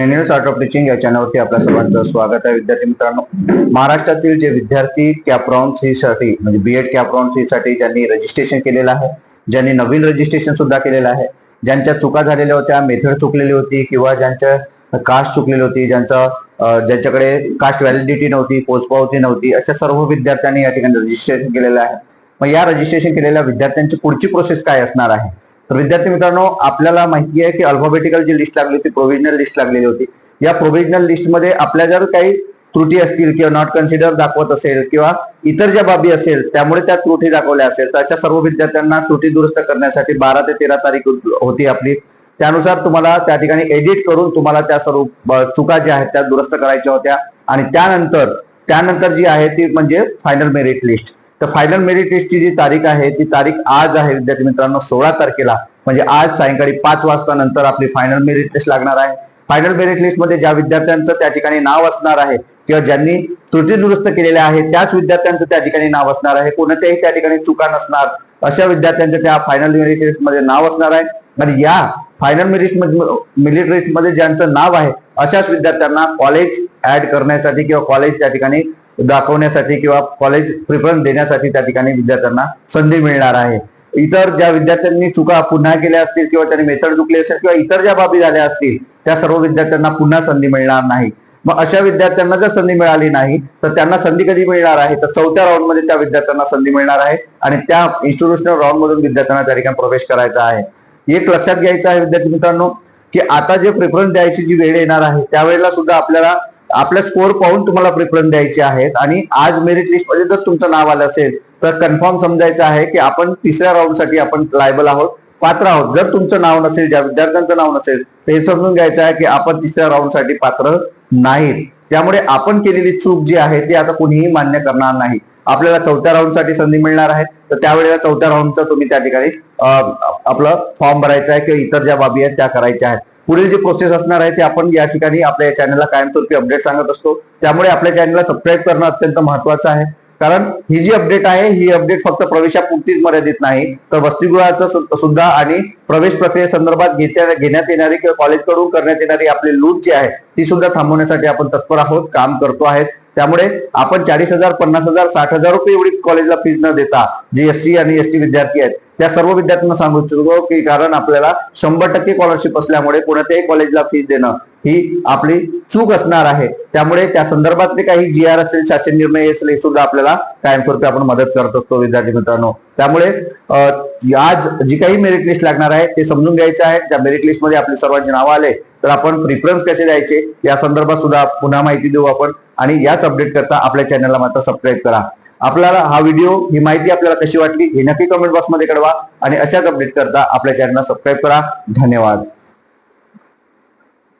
News art of teaching या चॅनलवरती आपल्या सर्वांचं स्वागत आहे. विद्यार्थी मित्रांनो महाराष्ट्रातील जे विद्यार्थी कॅपराऊंड थ्री साठी म्हणजे बीएड कॅपराऊंड थ्री साठी ज्यांनी रजिस्ट्रेशन केलेलं आहे ज्यांनी नवीन रजिस्ट्रेशन सुद्धा केलेलं आहे ज्यांच्या चुका झालेल्या होत्या मेथड चुकलेली होती किंवा ज्यांच्या कास्ट चुकलेली होती ज्यांचा ज्यांच्याकडे कास्ट व्हॅलिडिटी नव्हती पोचपावती नव्हती अशा सर्व विद्यार्थ्यांनी या ठिकाणी रजिस्ट्रेशन केलेलं आहे. मग या रजिस्ट्रेशन केलेल्या विद्यार्थ्यांची पुढची प्रोसेस काय असणार आहे? तर विद्यार्थी मित्रांनो आपल्याला माहिती आहे की अल्फाबेटिकल जी लिस्ट लागली होती प्रोव्हिजनल लिस्ट लागलेली होती. या प्रोव्हिजनल लिस्टमध्ये आपल्या जर काही त्रुटी असतील किंवा नॉट कन्सिडर दाखवत असेल किंवा इतर ज्या बाबी असेल त्यामुळे त्या त्रुटी दाखवल्या असेल तर अशा सर्व विद्यार्थ्यांना त्रुटी दुरुस्त करण्यासाठी बारा ते तेरा तारीख होती आपली. त्यानुसार तुम्हाला त्या ठिकाणी एडिट करून तुम्हाला त्या सर्व चुका ज्या आहेत त्या दुरुस्त करायच्या होत्या. आणि त्यानंतर त्यानंतर जी आहे ती म्हणजे फायनल मेरिट लिस्ट तर फायनल मेरिट लिस्टची जी तारीख आहे ती तारीख आज आहे विद्यार्थी मित्रांनो सोळा तारखेला. म्हणजे आज सायंकाळी पाच वाजता नंतर आपली फायनल मेरिट लिस्ट लागणार आहे. फायनल मेरिट लिस्टमध्ये ज्या विद्यार्थ्यांचं त्या ठिकाणी नाव असणार आहे किंवा ज्यांनी त्रुटी दुरुस्त केलेल्या आहे त्याच विद्यार्थ्यांचं त्या ठिकाणी नाव असणार आहे. कोणत्याही त्या ठिकाणी चुका नसणार. अशा विद्यार्थ्यांचं त्या फायनल मेरिट लिस्टमध्ये नाव असणार आहे. आणि या फायनल मेरिट मेरिट लिस्टमध्ये ज्यांचं नाव आहे अशाच विद्यार्थ्यांना कॉलेज ऍड करण्यासाठी किंवा कॉलेज त्या ठिकाणी दाखवण्यासाठी किंवा कॉलेज प्रिफरन्स देण्यासाठी त्या ठिकाणी विद्यार्थ्यांना संधी मिळणार आहे. इतर ज्या विद्यार्थ्यांनी चुका पुन्हा केल्या असतील किंवा त्यांनी मेथड चुकली असेल किंवा इतर ज्या बाबी झाल्या असतील त्या सर्व विद्यार्थ्यांना पुन्हा संधी मिळणार नाही. मग अशा विद्यार्थ्यांना जर संधी मिळाली नाही तर त्यांना संधी कधी मिळणार आहे? तर चौथ्या राऊंडमध्ये त्या विद्यार्थ्यांना संधी मिळणार आहे आणि त्या इन्स्टिट्यूशनल राऊंड मधून विद्यार्थ्यांना त्या ठिकाणी प्रवेश करायचा आहे. एक लक्षात घ्यायचं आहे विद्यार्थी मित्रांनो की आता जे प्रिफरन्स द्यायची जी वेळ येणार आहे त्यावेळेला सुद्धा आपल्याला आपला स्कोअर पाहून तुम्हाला प्रिफरन्स द्यायचे आहेत. आणि आज मेरिट लिस्टमध्ये जर तुमचं नाव आलं असेल तर कन्फर्म समजायचं आहे की आपण तिसऱ्या राऊंडसाठी आपण लायबल आहोत. पात्र आहोत. जर तुमचं नाव नसेल ज्या विद्यार्थ्यांचं नाव नसेल तर हे समजून घ्यायचं आहे की आपण तिसऱ्या राऊंडसाठी पात्र नाहीत. त्यामुळे आपण केलेली चूक जी आहे ती आता कुणीही मान्य करणार नाही. आपल्याला चौथ्या राऊंडसाठी संधी मिळणार आहे. तर त्यावेळेला चौथ्या राऊंडचा तुम्ही त्या ठिकाणी आपलं फॉर्म भरायचा आहे किंवा इतर ज्या बाबी आहेत त्या करायच्या आहेत. पुढील जी प्रोसेस असणार आहे ते आपण या ठिकाणी आपल्या चॅनलला कायमस्वरूपी अपडेट सांगत असतो. त्यामुळे आपल्या चॅनलला सबस्क्राईब करणं अत्यंत महत्वाचं आहे. कारण ही जी अपडेट आहे ही अपडेट फक्त प्रवेशापुरतीच मर्यादित नाही. तर वसतिगृहाचं सुद्धा आणि प्रवेश प्रक्रियेसंदर्भात घेत्या घेण्यात येणारी किंवा कॉलेजकडून करण्यात येणारी आपली लूट जी आहे ती सुद्धा थांबवण्यासाठी आपण तत्पर आहोत काम करतो आहेत. त्यामुळे आपण चाळीस हजार पन्नास हजार साठ हजार रुपये एवढी कॉलेजला फीज न देता जे एस सी आणि एस टी विद्यार्थी आहेत त्या सर्व विद्यार्थ्यांना सांगू इच्छितो की कारण आपल्याला शंभर टक्के स्कॉलरशिप असल्यामुळे कोणत्याही कॉलेजला फीस देणं ही आपली चूक असणार आहे. त्यामुळे त्या संदर्भातले काही जी आर असेल शासन निर्णय असेल हे सुद्धा आपल्याला कायमस्वरूपी आपण मदत करत असतो विद्यार्थी मित्रांनो. त्यामुळे आज जी काही मेरिट लिस्ट लागणार आहे ते समजून घ्यायचं आहे. त्या मेरिट लिस्टमध्ये आपली सर्वांची नावं आले तर आपण प्रिफरन्स कसे द्यायचे? या संदर्भात सुद्धा पुन्हा माहिती देऊ आपण. आणि याच अपडेट करता आपल्या चॅनलला मात्र सबस्क्राईब करा. आपल्याला हा व्हिडिओ ही माहिती आपल्याला कशी वाटली हे नक्की कमेंट बॉक्समध्ये कळवा आणि अशाच अपडेट करता आपल्या चॅनलला सबस्क्राईब करा. धन्यवाद.